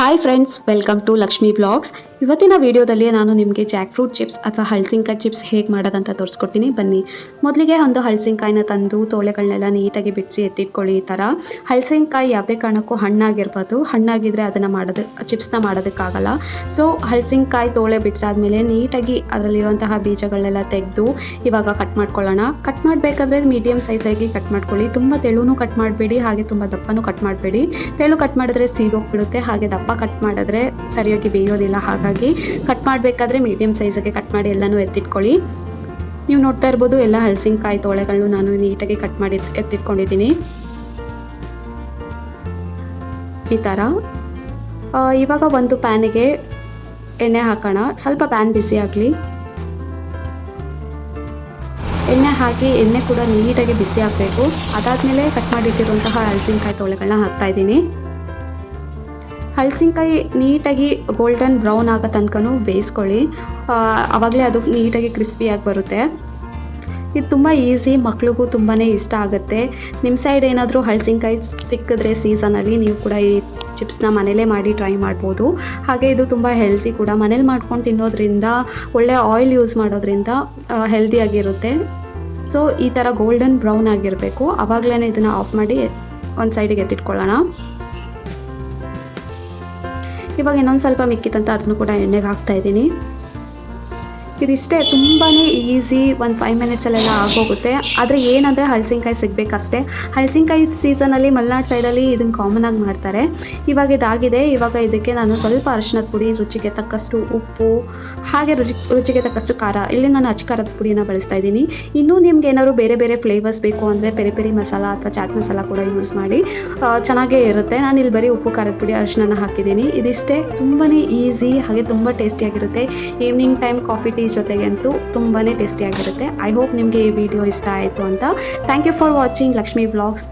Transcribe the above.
Hi friends welcome to Lakshmi blogs ಇವತ್ತಿನ ವಿಡಿಯೋದಲ್ಲಿ ನಾನು ನಿಮಗೆ ಜಾಕ್ ಫ್ರೂಟ್ ಚಿಪ್ಸ್ ಅಥವಾ ಹಳಸಿನ್ಕಾಯಿ ಚಿಪ್ಸ್ ಹೇಗೆ ಮಾಡೋದಂತ ತೋರಿಸ್ಕೊಡ್ತೀನಿ. ಬನ್ನಿ. ಮೊದಲಿಗೆ ಒಂದು ಹಳಸಿನ್ಕಾಯಿನ ತಂದು ತೋಳೆಗಳನ್ನೆಲ್ಲ ನೀಟಾಗಿ ಬಿಡಿಸಿ ಎತ್ತಿಟ್ಕೊಳ್ಳಿ ಈ ಥರ. ಹಳಸಿನ್ಕಾಯಿ ಯಾವುದೇ ಕಾರಣಕ್ಕೂ ಹಣ್ಣಾಗಿರ್ಬೋದು. ಹಣ್ಣಾಗಿದ್ರೆ ಅದನ್ನು ಮಾಡೋದು ಚಿಪ್ಸ್ನ ಮಾಡೋದಕ್ಕಾಗಲ್ಲ. ಸೊ ಹಳಸಿನ್ಕಾಯಿ ತೋಳೆ ಬಿಡಿಸಾದ್ಮೇಲೆ ನೀಟಾಗಿ ಅದರಲ್ಲಿರುವಂತಹ ಬೀಜಗಳನ್ನೆಲ್ಲ ತೆಗೆದು ಇವಾಗ ಕಟ್ ಮಾಡ್ಕೊಳ್ಳೋಣ. ಕಟ್ ಮಾಡಬೇಕಾದ್ರೆ ಮೀಡಿಯಮ್ ಸೈಜಾಗಿ ಕಟ್ ಮಾಡ್ಕೊಳ್ಳಿ. ತುಂಬ ತೆಳುನೂ ಕಟ್ ಮಾಡಬೇಡಿ, ಹಾಗೆ ತುಂಬ ದಪ್ಪನೂ ಕಟ್ ಮಾಡಬೇಡಿ. ತೆಳು ಕಟ್ ಮಾಡಿದ್ರೆ ಸೀದೋಗ್ಬಿಡುತ್ತೆ, ಹಾಗೆ ದಪ್ಪ ಕಟ್ ಮಾಡಿದ್ರೆ ಸರಿಯಾಗಿ ಬೇಯೋದಿಲ್ಲ. ಹಾಗಾಗಿ ಕಟ್ ಮಾಡಬೇಕಾದ್ರೆ ಮೀಡಿಯಮ್ ಸೈಜಿಗೆ ಕಟ್ ಮಾಡಿ ಎಲ್ಲನೂ ಎತ್ತಿಟ್ಕೊಳ್ಳಿ. ನೀವು ನೋಡ್ತಾ ಇರ್ಬೋದು ಎಲ್ಲ ಹಲಸಿನಕಾಯಿ ತೊಳೆಗಳನ್ನು ನಾನು ನೀಟಾಗಿ ಕಟ್ ಮಾಡಿ ಎತ್ತಿಟ್ಕೊಂಡಿದ್ದೀನಿ. ಈ ಥರ. ಇವಾಗ ಒಂದು ಪ್ಯಾನಿಗೆ ಎಣ್ಣೆ ಹಾಕೋಣ. ಸ್ವಲ್ಪ ಪ್ಯಾನ್ ಬಿಸಿ ಆಗಲಿ. ಎಣ್ಣೆ ಹಾಕಿ ಎಣ್ಣೆ ಕೂಡ ನೀಟಾಗಿ ಬಿಸಿ ಹಾಕಬೇಕು ಅದಾದಮೇಲೆ ಕಟ್ ಮಾಡಿಟ್ಟಿರುವಂತಹ ಹಲಸಿನಕಾಯಿ ತೊಳೆಗಳನ್ನ ಹಾಕ್ತಾ ಇದ್ದೀನಿ. ಹಲಸಿನಕಾಯಿ ನೀಟಾಗಿ ಗೋಲ್ಡನ್ ಬ್ರೌನ್ ಆಗೋ ತನಕನೂ ಬೇಯಿಸ್ಕೊಳ್ಳಿ. ಆವಾಗಲೇ ಅದು ನೀಟಾಗಿ ಕ್ರಿಸ್ಪಿಯಾಗಿ ಬರುತ್ತೆ. ಇದು ತುಂಬ ಈಸಿ ಮಕ್ಳಿಗೂ ತುಂಬಾ ಇಷ್ಟ ಆಗುತ್ತೆ. ನಿಮ್ಮ ಸೈಡ್ ಏನಾದರೂ ಹಲಸಿನಕಾಯಿ ಸಿಕ್ಕಿದ್ರೆ ಸೀಸನಲ್ಲಿ ನೀವು ಕೂಡ ಈ ಚಿಪ್ಸ್ನ ಮನೇಲೇ ಮಾಡಿ ಟ್ರೈ ಮಾಡ್ಬೋದು. ಹಾಗೆ ಇದು ತುಂಬ ಹೆಲ್ತಿ ಕೂಡ. ಮನೇಲಿ ಮಾಡ್ಕೊಂಡು ತಿನ್ನೋದ್ರಿಂದ, ಒಳ್ಳೆ ಆಯಿಲ್ ಯೂಸ್ ಮಾಡೋದ್ರಿಂದ ಹೆಲ್ದಿಯಾಗಿರುತ್ತೆ ಸೊ ಈ ಥರ ಗೋಲ್ಡನ್ ಬ್ರೌನ್ ಆಗಿರಬೇಕು. ಆವಾಗಲೇ ಇದನ್ನು ಆಫ್ ಮಾಡಿ ಒಂದು ಸೈಡಿಗೆ ಎತ್ತಿಟ್ಕೊಳ್ಳೋಣ. ಇವಾಗ ಇನ್ನೊಂದು ಸ್ವಲ್ಪ ಮಿಕ್ಕಿತ್ತಂತ ಅದನ್ನು ಕೂಡ ಎಣ್ಣೆಗೆ ಹಾಕ್ತಾ ಇದ್ದೀನಿ. ಇದಿಷ್ಟೇ ತುಂಬಾ ಈಸಿ ಒಂದು ಫೈವ್ ಮಿನಿಟ್ಸಲ್ಲೆಲ್ಲ ಆಗೋಗುತ್ತೆ. ಆದರೆ ಏನಂದರೆ ಹಳಸಿನಕಾಯಿ ಸಿಗಬೇಕಷ್ಟೇ. ಹಲಸಿನಕಾಯಿ ಸೀಸನಲ್ಲಿ ಮಲೆನಾಡು ಸೈಡಲ್ಲಿ ಇದನ್ನು ಕಾಮನ್ ಆಗಿ ಮಾಡ್ತಾರೆ. ಇವಾಗ ಇದಾಗಿದೆ. ಇವಾಗ ಇದಕ್ಕೆ ನಾನು ಸ್ವಲ್ಪ ಅರಿಶಿನದ ಪುಡಿ, ರುಚಿಗೆ ತಕ್ಕಷ್ಟು ಉಪ್ಪು, ಹಾಗೆ ರುಚಿ, ರುಚಿಗೆ ತಕ್ಕಷ್ಟು ಖಾರ. ಇಲ್ಲಿ ನಾನು ಅಚ್ಚ ಖಾರದ ಪುಡಿನ ಬಳಸ್ತಾ ಇದ್ದೀನಿ. ಇನ್ನೂ ನಿಮ್ಗೆ ಏನಾದ್ರು ಬೇರೆ ಬೇರೆ ಫ್ಲೇವರ್ಸ್ ಬೇಕು ಅಂದರೆ ಪೆರಿ ಪೆರಿ ಮಸಾಲ ಅಥವಾ ಚಾಟ್ ಮಸಾಲ ಕೂಡ ಯೂಸ್ ಮಾಡಿ ಚೆನ್ನಾಗೇ ಇರುತ್ತೆ. ನಾನು ಇಲ್ಲಿ ಬರೀ ಉಪ್ಪು, ಖಾರದ ಪುಡಿ ಅರಿಶಿನ ಹಾಕಿದ್ದೀನಿ. ಇದಿಷ್ಟೇ ತುಂಬಾ ಈಸಿ, ಹಾಗೆ ತುಂಬ ಟೇಸ್ಟಿಯಾಗಿರುತ್ತೆ ಈವ್ನಿಂಗ್ ಟೈಮ್ ಕಾಫಿ ಟೀ ಜೊತೆಗೆ ಅಂತೂ ತುಂಬಾ ಟೇಸ್ಟಿಯಾಗಿರುತ್ತೆ ಐ ಹೋಪ್ ನಿಮಗೆ ಈ ವಿಡಿಯೋ ಇಷ್ಟ ಆಯಿತು ಅಂತ. Thank you for watching Lakshmi blogs